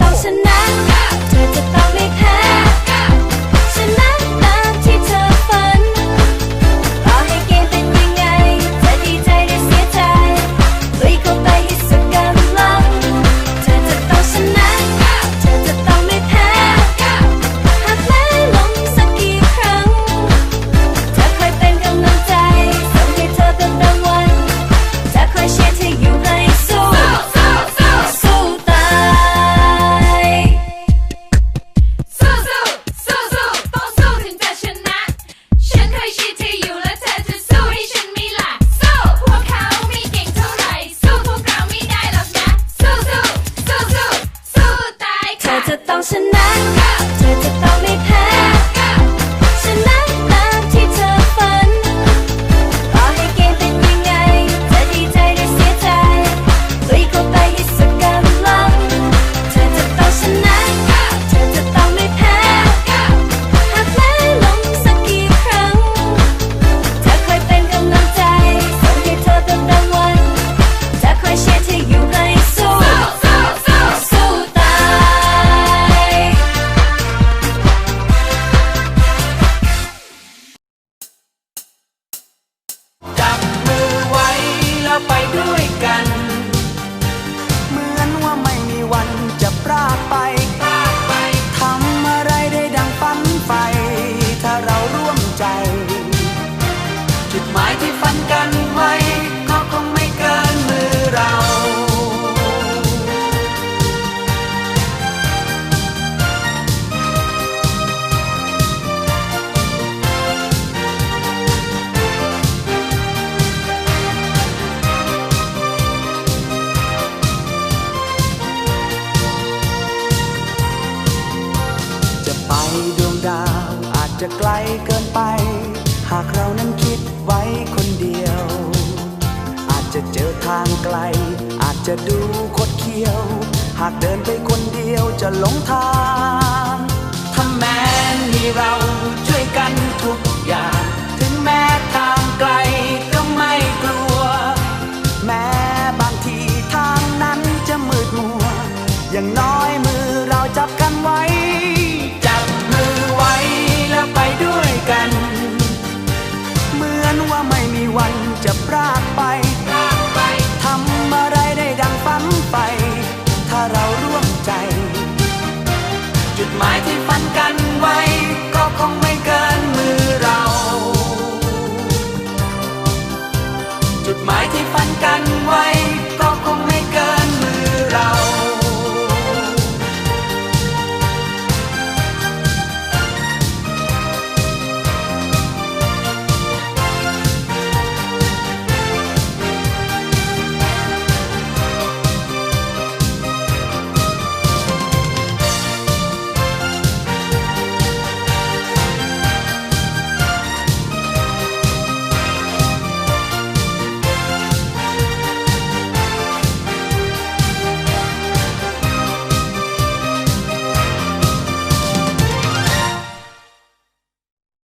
ต้องชนะ เธอจะต้องไม่แพ้ ดวงดาวอาจะไกลเกินไป หากเรานั้นคิดไว้คนเดียว อาจจะเจอทางไกล อาจจะดูคดเคี้ยว หากเดินไปคนเดียวจะหลงทางถ้าแม้มีเราช่วยกันทุกอย่าง ถึงแม้ทางไกล จุดหมายที่ฝันกันไว้ก็